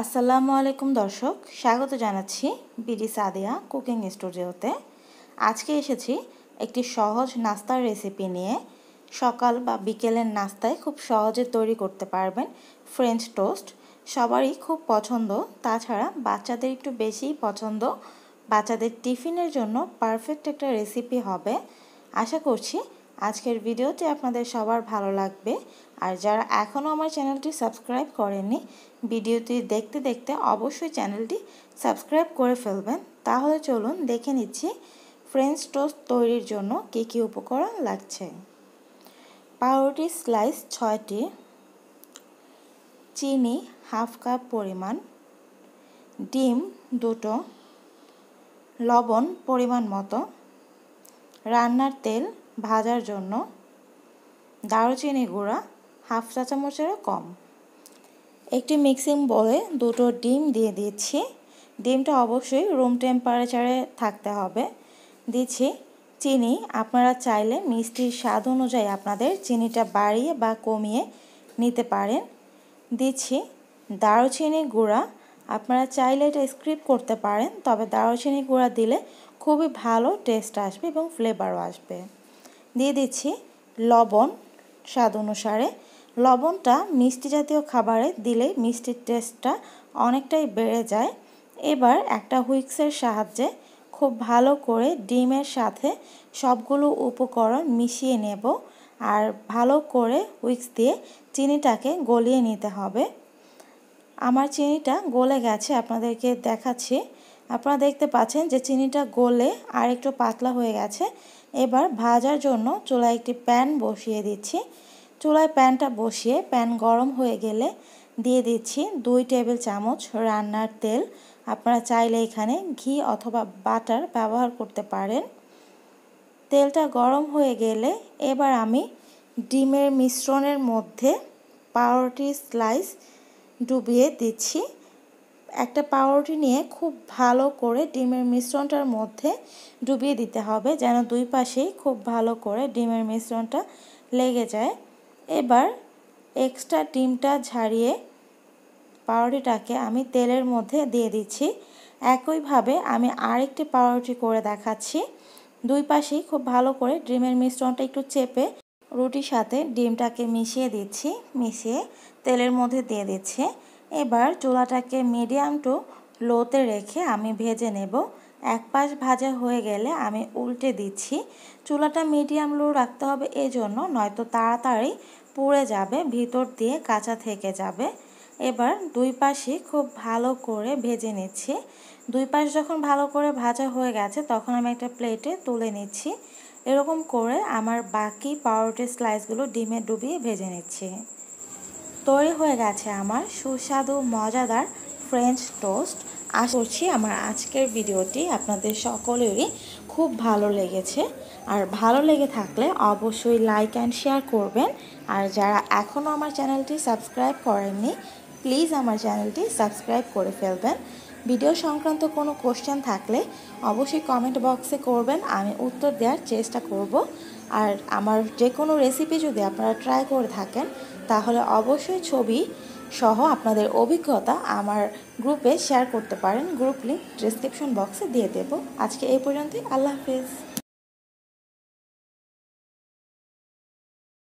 আসসালামু আলাইকুম দর্শক, স্বাগত জানাচ্ছি বিডি সাদিয়া কুকিং স্টুডিওতে। আজকে এসেছি একটি সহজ নাস্তার রেসিপি নিয়ে। সকাল বা বিকেলের নাস্তায় খুব সহজে তৈরি করতে পারবেন ফ্রেঞ্চ টোস্ট সবারই খুব পছন্দ, তাছাড়া বাচ্চাদের একটু বেশিই পছন্দ। বাচ্চাদের টিফিনের জন্য পারফেক্ট একটা রেসিপি হবে। আশা করছি আজকের ভিডিওটি আপনাদের সবার ভালো লাগবে। আর যারা এখনও আমার চ্যানেলটি সাবস্ক্রাইব করেননি, ভিডিওটি দেখতে দেখতে অবশ্যই চ্যানেলটি সাবস্ক্রাইব করে ফেলবেন। তাহলে চলুন দেখে নিচ্ছি ফ্রেঞ্চ টোস্ট তৈরির জন্য কী কী উপকরণ লাগছে। পাউরুটি স্লাইস ছয়টি, চিনি হাফ কাপ পরিমাণ, ডিম দুটো, লবণ পরিমাণ মতো, রান্নার তেল ভাজার জন্য দারুচিনি গুঁড়া, হাফ চা চামচেরও কম। একটি মিক্সিং বলে দুটো ডিম দিয়ে দিচ্ছি। ডিমটা অবশ্যই রুম টেম্পারেচারে থাকতে হবে। দিচ্ছি চিনি। আপনারা চাইলে মিষ্টির স্বাদ অনুযায়ী আপনাদের চিনিটা বাড়িয়ে বা কমিয়ে নিতে পারেন। দিচ্ছি দারুচিনি গুঁড়া। আপনারা চাইলে এটা স্ক্রিপ করতে পারেন, তবে দারুচিনি গুঁড়া দিলে খুবই ভালো টেস্ট আসবে এবং ফ্লেভারও আসবে। দিয়ে দিচ্ছি লবণ স্বাদ অনুসারে। লবণটা মিষ্টি জাতীয় খাবারে দিলে মিষ্টির টেস্টটা অনেকটাই বেড়ে যায়। এবার একটা হুইক্সের সাহায্যে খুব ভালো করে ডিমের সাথে সবগুলো উপকরণ মিশিয়ে নেব আর ভালো করে হুইক্স দিয়ে চিনিটাকে গলিয়ে নিতে হবে। আমার চিনিটা গলে গেছে, আপনাদেরকে দেখাচ্ছি। আপনারা দেখতে পাচ্ছেন যে চিনিটা গলে আর একটু পাতলা হয়ে গেছে। এবার ভাজার জন্য চুলায় একটি প্যান বসিয়ে দিচ্ছি। চুলায় প্যানটা বসিয়ে প্যান গরম হয়ে গেলে দিয়ে দিচ্ছি দুই টেবিল চামচ রান্নার তেল। আপনারা চাইলে এখানে ঘি অথবা বাটার ব্যবহার করতে পারেন। তেলটা গরম হয়ে গেলে এবার আমি ডিমের মিশ্রণের মধ্যে পাউরুটি স্লাইস ডুবিয়ে দিচ্ছি। একটা পাউরুটি নিয়ে খুব ভালো করে ডিমের মিশ্রণটার মধ্যে ডুবিয়ে দিতে হবে, যেন দুই পাশেই খুব ভালো করে ডিমের মিশ্রণটা লেগে যায়। এবার এক্সট্রা ডিমটা ঝাড়িয়ে পাউরুটিটাকে আমি তেলের মধ্যে দিয়ে দিচ্ছি। একইভাবে আমি আরেকটি পাউরুটি করে দেখাচ্ছি। দুই পাশেই খুব ভালো করে ডিমের মিশ্রণটা একটু চেপে রুটির সাথে ডিমটাকে মিশিয়ে দিচ্ছি, মিশিয়ে তেলের মধ্যে দিয়ে দিচ্ছি। এবার চুলাটাকে মিডিয়াম টু লোতে রেখে আমি ভেজে নেব। এক পাশ ভাজা হয়ে গেলে আমি উল্টে দিচ্ছি। চুলাটা মিডিয়াম লো রাখতে হবে এই জন্য নয়তো তাড়াতাড়ি পুড়ে যাবে, ভিতর দিয়ে কাঁচা থেকে যাবে। এবার দুই পাশে খুব ভালো করে ভেজে নিচ্ছি। দুই পাশ যখন ভালো করে ভাজা হয়ে গেছে, তখন আমি একটা প্লেটে তুলে নিচ্ছি। এরকম করে আমার বাকি পাউরুটি স্লাইসগুলো ডিমে ডুবিয়ে ভেজে নিচ্ছি। তৈরি হয়ে গেছে আমার সুস্বাদু, মজাদার ফ্রেঞ্চ টোস্ট আশা করছি আমার আজকের ভিডিওটি আপনাদের সকলেরই খুব ভালো লেগেছে। আর ভালো লেগে থাকলে অবশ্যই লাইক অ্যান্ড শেয়ার করবেন। আর যারা এখনও আমার চ্যানেলটি সাবস্ক্রাইব করেননি প্লিজ আমার চ্যানেলটি সাবস্ক্রাইব করে ফেলবেন। ভিডিও সংক্রান্ত কোনো কোশ্চেন থাকলে অবশ্যই কমেন্ট বক্সে করবেন। আমি উত্তর দেওয়ার চেষ্টা করব। আর আমার যে কোনো রেসিপি যদি আপনারা ট্রাই করে থাকেন, তাহলে অবশ্যই ছবি সহ আপনাদের অভিজ্ঞতা আমার গ্রুপে শেয়ার করতে পারেন। গ্রুপ লিঙ্ক ডিসক্রিপশন বক্সে দিয়ে দেব। আজকে এই পর্যন্তই। আল্লাহ হাফিজ।